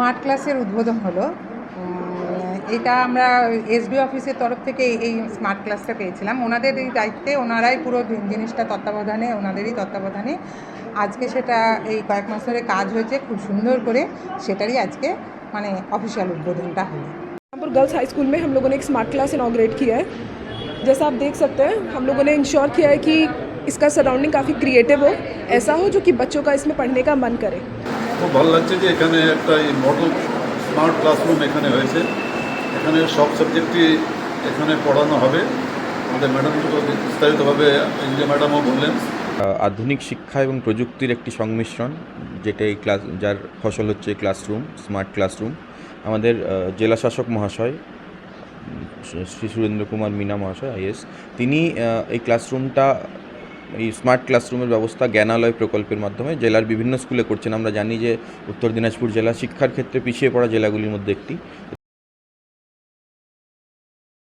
ক্লাসের উদ্বোধন হলো উম, এটা আমরা এসবি অফিসের তরফ থেকে এই- এই স্মার্ট ক্লাসটা পেয়েছিলাম ওনাদের এই দায়িত্বে ওনারাই পুরো জি- জিনিসটা তত্ত্বাবধানে ওনাদেরই তত্ত্বাবধানে আজকে সেটা এই কয়েক মাস ধরে কাজ হয়েছে খুব সুন্দর করে সেটারই আজকে মানে অফিসিয়াল উদ্বোধনটা হলো रामपुर गर्ल्स हाई स्कूल में हम लोगों ने एक स्मार्ट क्लास इनाग्रेट किया है जैसा आप देख सकते हैं हम लोगों ने इंश्योर किया है कि इसका सराउंडिंग काफ़ी क्रिएटिव हो ऐसा हो जो कि बच्चों का इसमें पढ़ने का मन करे খুব ভালো লাগছে যে এখানে একটা এই মডেল স্মার্ট ক্লাসরুম এখানে হয়েছে। এখানে সব সাবজেক্টই এখানে পড়ানো হবে। আমাদের ম্যাডাম বিস্তারিতভাবে ইন্ডিয়া ম্যাডামও বললেন। আধুনিক শিক্ষা এবং প্রযুক্তির একটি সংমিশ্রণ, যেটা এই ক্লাস যার ফসল হচ্ছে ক্লাসরুম স্মার্ট ক্লাসরুম আমাদের জেলা শাসক মহাশয় শ্রী সুরেন্দ্র কুমার মিনা মহাশয় আইএস তিনি এই ক্লাসরুমটা এই স্মার্ট ক্লাসরুমের ব্যবস্থা জ্ঞানালয় প্রকল্পের মাধ্যমে, জেলার বিভিন্ন স্কুলে করছেন। আমরা জানি যে উত্তর দিনাজপুর জেলা শিক্ষার ক্ষেত্রে পিছিয়ে পড়া জেলাগুলির মধ্যে একটি।